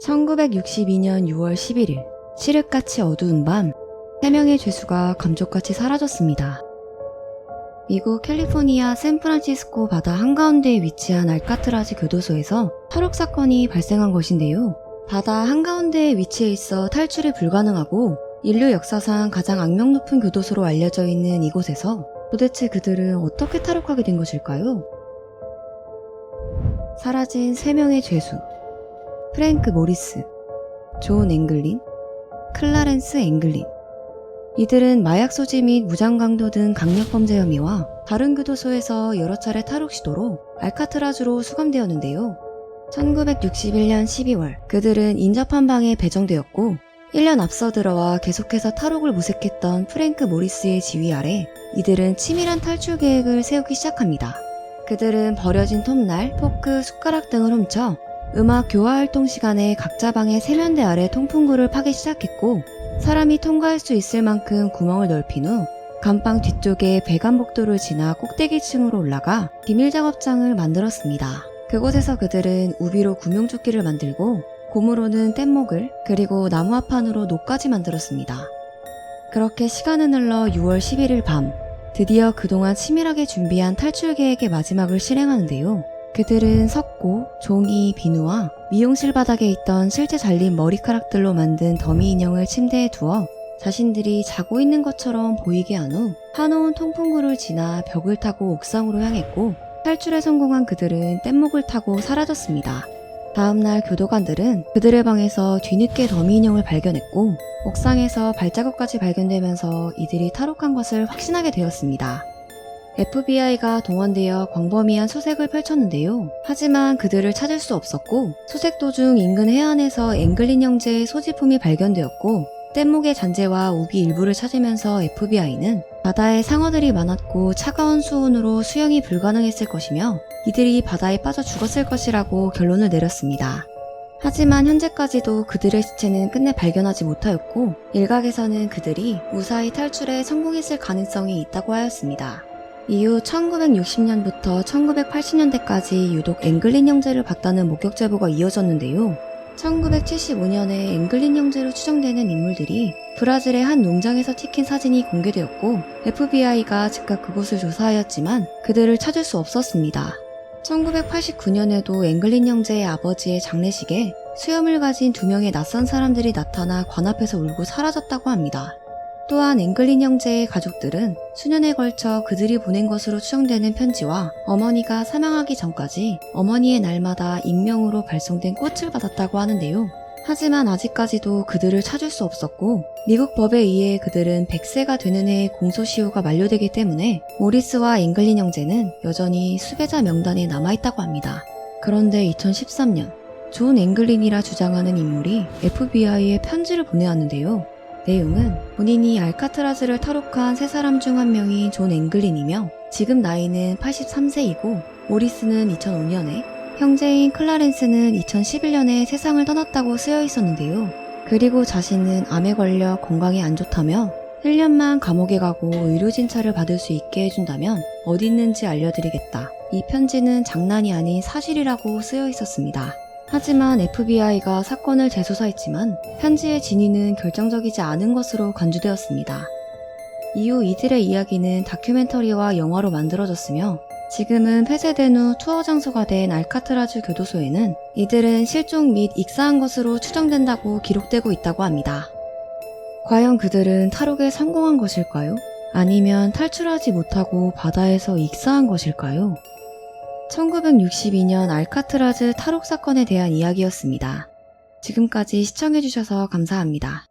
1962년 6월 11일, 칠흑같이 어두운 밤, 세 명의 죄수가 감쪽같이 사라졌습니다. 미국 캘리포니아 샌프란시스코 바다 한가운데에 위치한 알카트라즈 교도소에서 탈옥 사건이 발생한 것인데요. 바다 한가운데에 위치해 있어 탈출이 불가능하고 인류 역사상 가장 악명 높은 교도소로 알려져 있는 이곳에서 도대체 그들은 어떻게 탈옥하게 된 것일까요? 사라진 세 명의 죄수. 프랭크 모리스, 존 앵글린, 클라렌스 앵글린. 이들은 마약 소지 및 무장강도 등 강력범죄 혐의와 다른 교도소에서 여러 차례 탈옥 시도로 알카트라즈로 수감되었는데요. 1961년 12월 그들은 인접한 방에 배정되었고 1년 앞서 들어와 계속해서 탈옥을 모색했던 프랭크 모리스의 지휘 아래 이들은 치밀한 탈출 계획을 세우기 시작합니다. 그들은 버려진 톱날, 포크, 숟가락 등을 훔쳐 음악 교화 활동 시간에 각자 방의 세면대 아래 통풍구를 파기 시작했고 사람이 통과할 수 있을 만큼 구멍을 넓힌 후 감방 뒤쪽에 배관복도를 지나 꼭대기층으로 올라가 비밀 작업장을 만들었습니다. 그곳에서 그들은 우비로 구명조끼를 만들고 고무로는 뗏목을 그리고 나무화판으로 노까지 만들었습니다. 그렇게 시간은 흘러 6월 11일 밤 드디어 그동안 치밀하게 준비한 탈출 계획의 마지막을 실행하는데요. 그들은 석고, 종이, 비누와 미용실 바닥에 있던 실제 잘린 머리카락들로 만든 더미 인형을 침대에 두어 자신들이 자고 있는 것처럼 보이게 한 후 파놓은 통풍구를 지나 벽을 타고 옥상으로 향했고 탈출에 성공한 그들은 뗏목을 타고 사라졌습니다. 다음날 교도관들은 그들의 방에서 뒤늦게 더미 인형을 발견했고 옥상에서 발자국까지 발견되면서 이들이 탈옥한 것을 확신하게 되었습니다. FBI가 동원되어 광범위한 수색을 펼쳤는데요. 하지만 그들을 찾을 수 없었고 수색 도중 인근 해안에서 앵글린 형제의 소지품이 발견되었고 뗏목의 잔재와 우비 일부를 찾으면서 FBI는 바다에 상어들이 많았고 차가운 수온으로 수영이 불가능했을 것이며 이들이 바다에 빠져 죽었을 것이라고 결론을 내렸습니다. 하지만 현재까지도 그들의 시체는 끝내 발견하지 못하였고 일각에서는 그들이 무사히 탈출에 성공했을 가능성이 있다고 하였습니다. 이후 1960년부터 1980년대까지 유독 앵글린 형제를 봤다는 목격 제보가 이어졌는데요. 1975년에 앵글린 형제로 추정되는 인물들이 브라질의 한 농장에서 찍힌 사진이 공개되었고 FBI가 즉각 그곳을 조사하였지만 그들을 찾을 수 없었습니다. 1989년에도 앵글린 형제의 아버지의 장례식에 수염을 가진 두 명의 낯선 사람들이 나타나 관 앞에서 울고 사라졌다고 합니다. 또한 앵글린 형제의 가족들은 수년에 걸쳐 그들이 보낸 것으로 추정되는 편지와 어머니가 사망하기 전까지 어머니의 날마다 익명으로 발송된 꽃을 받았다고 하는데요. 하지만 아직까지도 그들을 찾을 수 없었고 미국 법에 의해 그들은 100세가 되는 해에 공소시효가 만료되기 때문에 모리스와 앵글린 형제는 여전히 수배자 명단에 남아있다고 합니다. 그런데 2013년 존 앵글린이라 주장하는 인물이 FBI에 편지를 보내왔는데요. 내용은 본인이 알카트라즈를 탈옥한 세 사람 중 한 명인 존 앵글린이며 지금 나이는 83세이고 모리스는 2005년에 형제인 클라렌스는 2011년에 세상을 떠났다고 쓰여 있었는데요. 그리고 자신은 암에 걸려 건강이 안 좋다며 1년만 감옥에 가고 의료 진찰을 받을 수 있게 해준다면 어디 있는지 알려드리겠다. 이 편지는 장난이 아닌 사실이라고 쓰여 있었습니다. 하지만 FBI가 사건을 재조사했지만 편지의 진위는 결정적이지 않은 것으로 간주되었습니다. 이후 이들의 이야기는 다큐멘터리와 영화로 만들어졌으며 지금은 폐쇄된 후 투어 장소가 된 알카트라즈 교도소에는 이들은 실종 및 익사한 것으로 추정된다고 기록되고 있다고 합니다. 과연 그들은 탈옥에 성공한 것일까요? 아니면 탈출하지 못하고 바다에서 익사한 것일까요? 1962년 알카트라즈 탈옥 사건에 대한 이야기였습니다. 지금까지 시청해주셔서 감사합니다.